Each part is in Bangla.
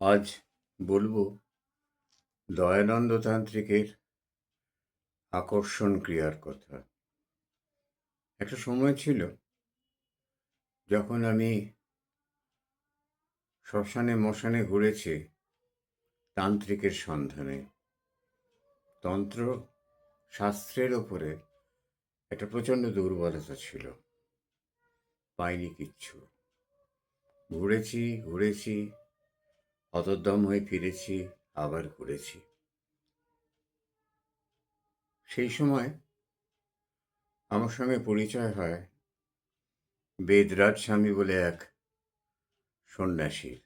আজ বলব দয়ানন্দ তান্ত্রিকের আকর্ষণ ক্রিয়ার কথা। একটা সময় ছিল যখন আমি শ্মশানে মশানে ঘুরেছি তান্ত্রিকের সন্ধানে। তন্ত্র শাস্ত্রের ওপরে একটা প্রচণ্ড দুর্বলতা ছিল। পাইনি কিচ্ছু। ঘুরেছি ঘুরেছি হতোদ্যম হয়ে ফিরেছি, আবার ঘুরেছি। সেই সময় আমার সঙ্গে পরিচয় হয় বেদরাজ স্বামী বলে এক সন্ন্যাসীর।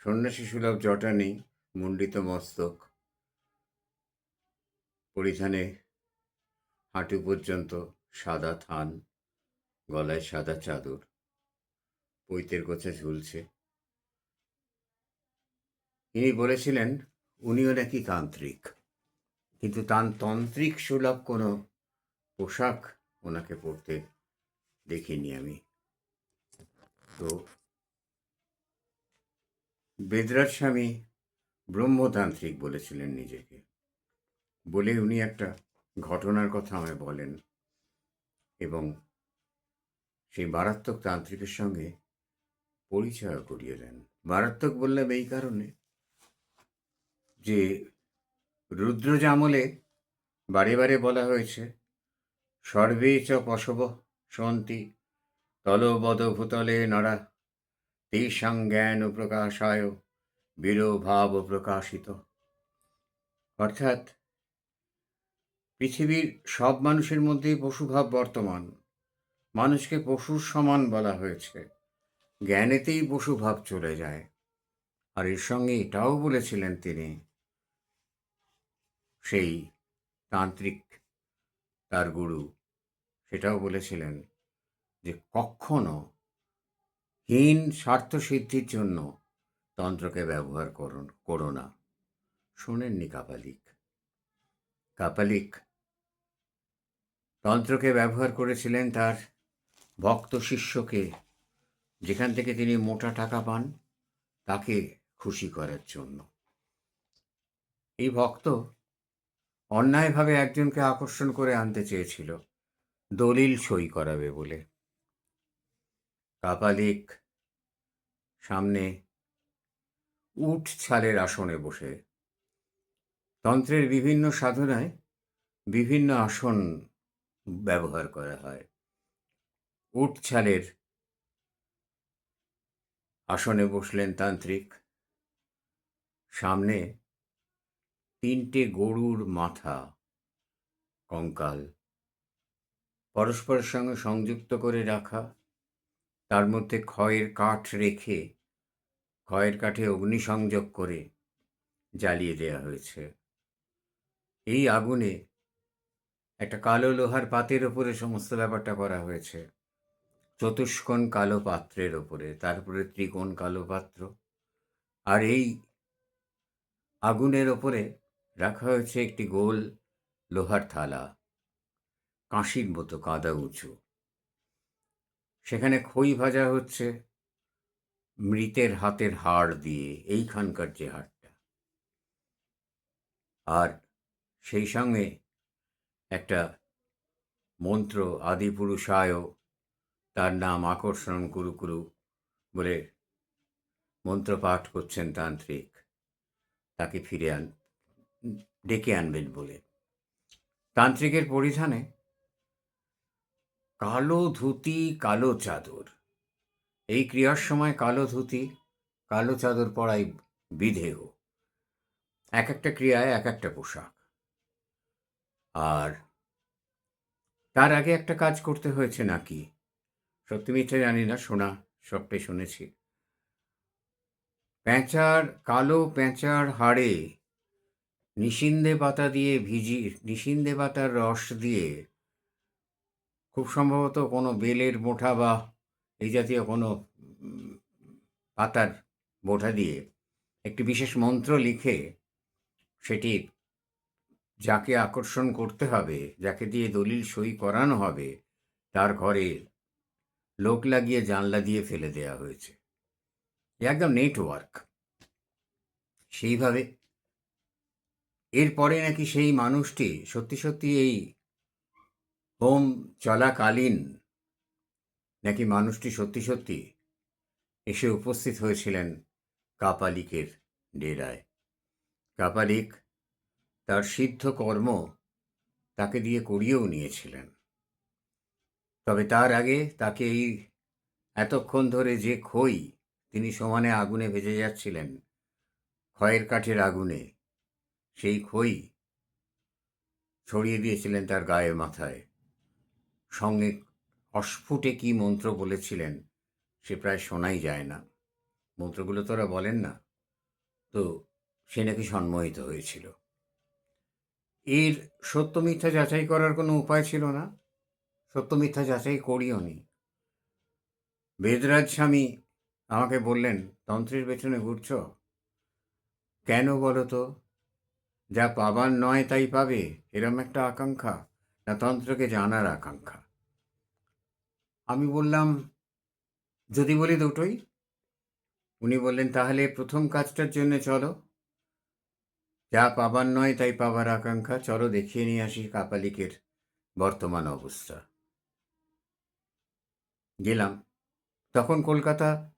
সন্ন্যাসী সুলভ জটা নেই মুন্ডিত মস্তক, পরিধানে হাঁটু পর্যন্ত সাদা থান, গলায় সাদা চাদর, পৈতের গোছা ঝুলছে। তিনি বলেছিলেন, উনিও নাকি তান্ত্রিক? কিন্তু তান তান্ত্রিক সুলভ কোনো পোশাক ওনাকে পরতে দেখিনি আমি। তো বেদরাজ স্বামী ব্রহ্মতান্ত্রিক বলেছিলেন নিজেকে। বলে উনি একটা ঘটনার কথা আমায় বলেন এবং সেই মারাত্মক তান্ত্রিকের সঙ্গে পরিচয় করিয়ে দেন। মারাত্মক বললাম এই কারণে যে রুদ্রজ আমলে বারে বারে বলা হয়েছে, সর্বে চ পশব সন্তি তলবদ ভূতলে নরা, তেষাং জ্ঞান প্রকাশায় বীরভাব প্রকাশিত। অর্থাৎ পৃথিবীর সব মানুষের মধ্যেই পশুভাব বর্তমান। মানুষকে পশুর সমান বলা হয়েছে। জ্ঞানেতেই পশুভাব চলে যায়। আর এর সঙ্গে এটাও বলেছিলেন তিনি সেই তান্ত্রিক তার গুরু সেটাও বলেছিলেন যে কখনো হীন স্বার্থ সিদ্ধির জন্য তন্ত্রকে ব্যবহার করুন করো না। শোনেননি কাপালিক। কাপালিক তন্ত্রকে ব্যবহার করেছিলেন তার ভক্ত শিষ্যকে। যেখান থেকে তিনি মোটা টাকা পান, তাকে খুশি করার জন্য। এই ভক্ত অন্যায়ভাবে একজনকে আকর্ষণ করে আনতে চেয়েছিল। দলিল সই করাবে বলে। কাপালিক সামনে উঠ ছালের আসনে বসে। তন্ত্রের বিভিন্ন সাধনায় বিভিন্ন আসন ব্যবহার করা হয়। উঠ ছালের আসনে বসলেন তান্ত্রিক। সামনে তিনটে গরুর মাথা, কঙ্কাল। পরস্পরের সঙ্গে সংযুক্ত করে রাখা, তার মধ্যে ক্ষয়ের কাঠ রেখে, ক্ষয়ের কাঠে অগ্নিসংযোগ করে জ্বালিয়ে দেওয়া হয়েছে। এই আগুনে একটা কালো লোহার পাতের ওপরে সমস্ত ব্যাপারটা করা হয়েছে। চতুষ্কোণ কালো পাত্রের ওপরে তারপরে ত্রিকোণ কালো পাত্র। আর এই আগুনের ওপরে রাখা হয়েছে একটি গোল লোহার থালা। কাঁশির মতো কাদা উঁচু। সেখানে খই ভাজা হচ্ছে। মৃতের হাতের হাড় দিয়ে এইখানকার যে হাড়টা। আর সেই সঙ্গে একটা মন্ত্র আদিপুরুষায় তার নাম আকর্ষণ কুরু কুরু বলে মন্ত্র পাঠ করছেন তান্ত্রিক। তাকে ফিরে আন ডেকে আনবেন বলে। তান্ত্রিকের পরিধানে কালো ধুতি, কালো চাদর। এই ক্রিয়ার সময় কালো ধুতি, কালো চাদর পরাই বিধেয়। এক একটা ক্রিয়ায় এক একটা পোশাক। আর তার আগে একটা কাজ করতে হয়েছে নাকি? সত্যি মিথ্যে জানি না, শোনা, সবটাই শুনেছি। প্যাঁচার, কালো প্যাঁচার হাড়ে নিশিন্দে পাতা দিয়ে ভিজি, নিশিন্দে পাতার রস দিয়ে খুব সম্ভবত কোনো বেলের মোঠা বা এই জাতীয় কোনো পাতার বোঠা দিয়ে একটি বিশেষ মন্ত্র লিখে সেটি যাকে আকর্ষণ করতে হবে, যাকে দিয়ে দলিল সই করানো হবে, তার ঘরে লোক লাগিয়ে জানলা দিয়ে ফেলে দেওয়া হয়েছে। একদম নেটওয়ার্ক। সেইভাবে এরপরে নাকি সেই মানুষটি, সত্যি সত্যি এই হোম চলাকালীন নাকি মানুষটি সত্যি সত্যি এসে উপস্থিত হয়েছিলেন কাপালিকের ডেরায়। কাপালিক তার সিদ্ধ কর্ম তাকে দিয়ে করিয়েও নিয়েছিলেন। তবে তার আগে তাকে এই এতক্ষণ ধরে যে খই তিনি সমানে আগুনে ভেজে যাচ্ছিলেন খয়ের কাঠের আগুনে সেই খই ছড়িয়ে দিয়েছিলেন তার গায়ে মাথায়। সঙ্গে অস্ফুটে কি মন্ত্র বলেছিলেন সে প্রায় শোনাই যায় না। মন্ত্রগুলো তো ওরা বলেন না। তো সে নাকি সম্মোহিত হয়েছিল। এর সত্য মিথ্যা যাচাই করার কোনো উপায় ছিল না। সত্য মিথ্যা যাচাই করিও নি। বেদরাজ স্বামী আমাকে বললেন, তন্ত্রের পেছনে ঘুরছ? কেন বলো তো? যা পাবার নয় তাই পাবে, এরম একটা আকাঙ্ক্ষা। না তন্ত্রকে জানার আকাঙ্ক্ষা। আমি বললাম, যদি বলি দুটোই? উনি বললেন, তাহলে প্রথম কাজটার জন্য চলো। যা পাবার নয় তাই পাবার আকাঙ্ক্ষা, চলো দেখিয়ে নিয়ে আসি কাপালিকের বর্তমান অবস্থা। গেলাম। তখন কলকাতা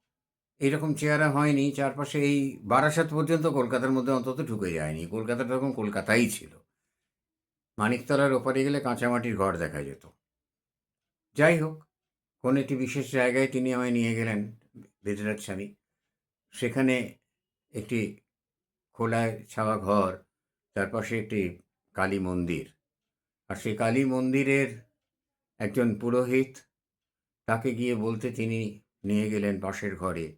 এরকম চেহারা হয়নি, চারপাশে এই বারাসাত পর্যন্ত কলকাতার মধ্যে অন্তত ঢুকে যায়নি। কলকাতা তখন কলকাতাই ছিল। মানিকতলার ওপারে গেলে কাঁচামাটির ঘর দেখা যেত। যাই হোক, কোন একটি বিশেষ জায়গায় তিনি আমায় নিয়ে গেলেন বেদরাজ স্বামী। সেখানে একটি খোলায় ছাওয়া ঘর তার পাশে একটি কালী মন্দির। আর সেই কালী মন্দিরের একজন পুরোহিত, তাকে গিয়ে বলতে তিনি নিয়ে গেলেন পাশের ঘরে।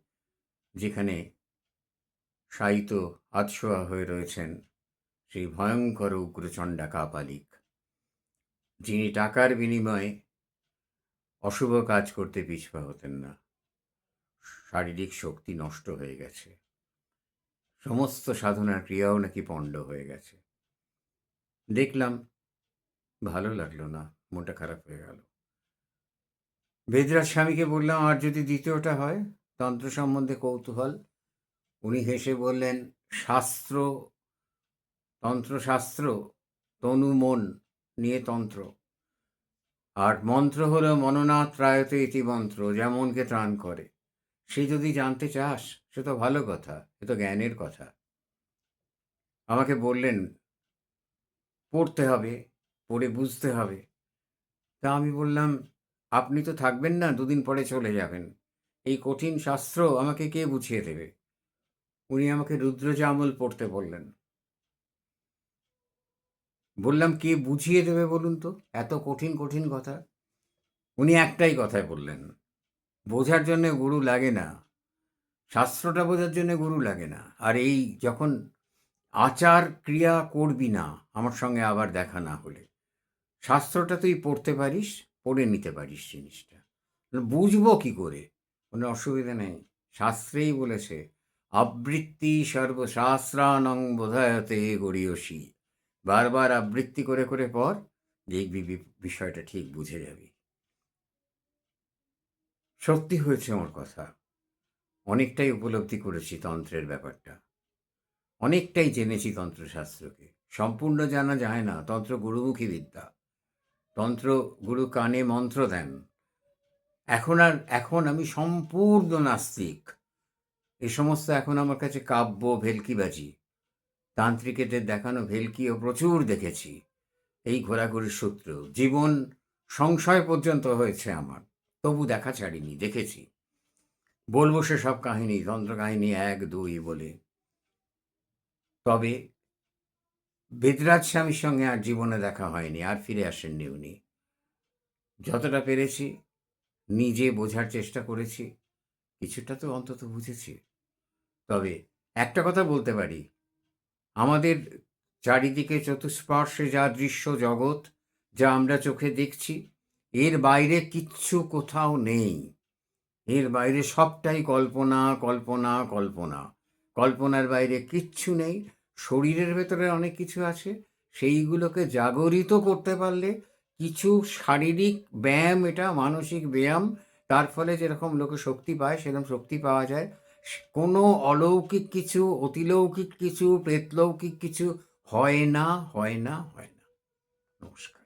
যেখানে শায়িত আতশোয়া হয়ে রয়েছেন সেই ভয়ঙ্কর উগ্রচণ্ডা কাপালিক, যিনি টাকার বিনিময়ে অশুভ কাজ করতে পিছপা হতেন না। শারীরিক শক্তি নষ্ট হয়ে গেছে। সমস্ত সাধনার ক্রিয়াও নাকি পণ্ড হয়ে গেছে। দেখলাম, ভালো লাগল না, মনটা খারাপ হয়ে গেল। বেদরাজ স্বামীকে বললাম, আর যদি দ্বিতীয়টা হয়? তন্ত্র সম্বন্ধে কৌতূহল। উনি হেসে বললেন, শাস্ত্র, তন্ত্রশাস্ত্র, তনু মন নিয়ে তন্ত্র। আর মন্ত্র হল মননাথ ত্রায়তে ইতি মন্ত্র যেমনকে ত্রাণ করে। সে যদি জানতে চাস, সে তো ভালো কথা, সে তো জ্ঞানের কথা। আমাকে বললেন, পড়তে হবে, পড়ে বুঝতে হবে। তা আমি বললাম, আপনি তো থাকবেন না, দুদিন পরে চলে যাবেন। এই কঠিন শাস্ত্র আমাকে কে বুঝিয়ে দেবে? উনি আমাকে রুদ্রজামল পড়তে বললেন। বললাম, কে বুঝিয়ে দেবে বলুন তো? এত কঠিন কঠিন কথা। উনি একটাই কথায় বললেন, বোঝার জন্য গুরু লাগে না। শাস্ত্রটা বোঝার জন্য গুরু লাগে না। আর এই যখন আচার ক্রিয়া করবি না, আমার সঙ্গে আবার দেখা না হলে, শাস্ত্রটা তুই পড়তে পারিস, পড়ে নিতে পারিস জিনিসটা। বুঝব কি করে? কোনো অসুবিধা নেই। শাস্ত্রেই বলেছে, আবৃত্তি সর্বশাস্ত্রানং বোধায়তে গড়িয়সী। বারবার আবৃত্তি করে করে পর দেখবি বিষয়টা ঠিক বুঝে যাবি। সত্যি হয়েছে আমার কথা। অনেকটাই উপলব্ধি করেছি তন্ত্রের ব্যাপারটা। অনেকটাই জেনেছি তন্ত্রশাস্ত্রকে। সম্পূর্ণ জানা যায় না, তন্ত্র গুরুমুখী বিদ্যা তন্ত্র গুরু কানে মন্ত্র দেন। এখন আর, এখন আমি সম্পূর্ণ নাস্তিক। এ সমস্ত এখন আমার কাছে কাব্য ভেলকিবাজি তান্ত্রিকেদের দেখানো ভেলকিও প্রচুর দেখেছি। এই ঘোরাঘুরির সূত্র, জীবন সংশয় পর্যন্ত হয়েছে আমার। তবু দেখা ছাড়িনি, দেখেছি। বলব সে সব কাহিনী তন্ত্র কাহিনী এক, দুই বলে। তবে বেদরাজ স্বামীর সঙ্গে আর জীবনে দেখা হয়নি, আর ফিরে আসেননি উনি। যতটা পেরেছি নিজে বোঝার চেষ্টা করেছি। কিছুটা তো অন্তত বুঝেছি। তবে একটা কথা বলতে পারি। আমাদের চারিদিকে চতুষ্পার্শ্বে যা দৃশ্য জগৎ, যা আমরা চোখে দেখছি, এর বাইরে কিচ্ছু কোথাও নেই। এর বাইরে সবটাই কল্পনা কল্পনা কল্পনা। কল্পনার বাইরে কিচ্ছু নেই। শরীরের ভেতরে অনেক কিছু আছে। সেইগুলোকে জাগরিত করতে পারলে কিছু শারীরিক ব্যায়াম, এটা মানসিক ব্যায়াম, তার ফলে যেরকম লোকে শক্তি পায়, সেরকম শক্তি পাওয়া যায়। কোনো অলৌকিক কিছু, অতিলৌকিক কিছু, প্রেতলৌকিক কিছু হয় না হয় না হয় না। নমস্কার।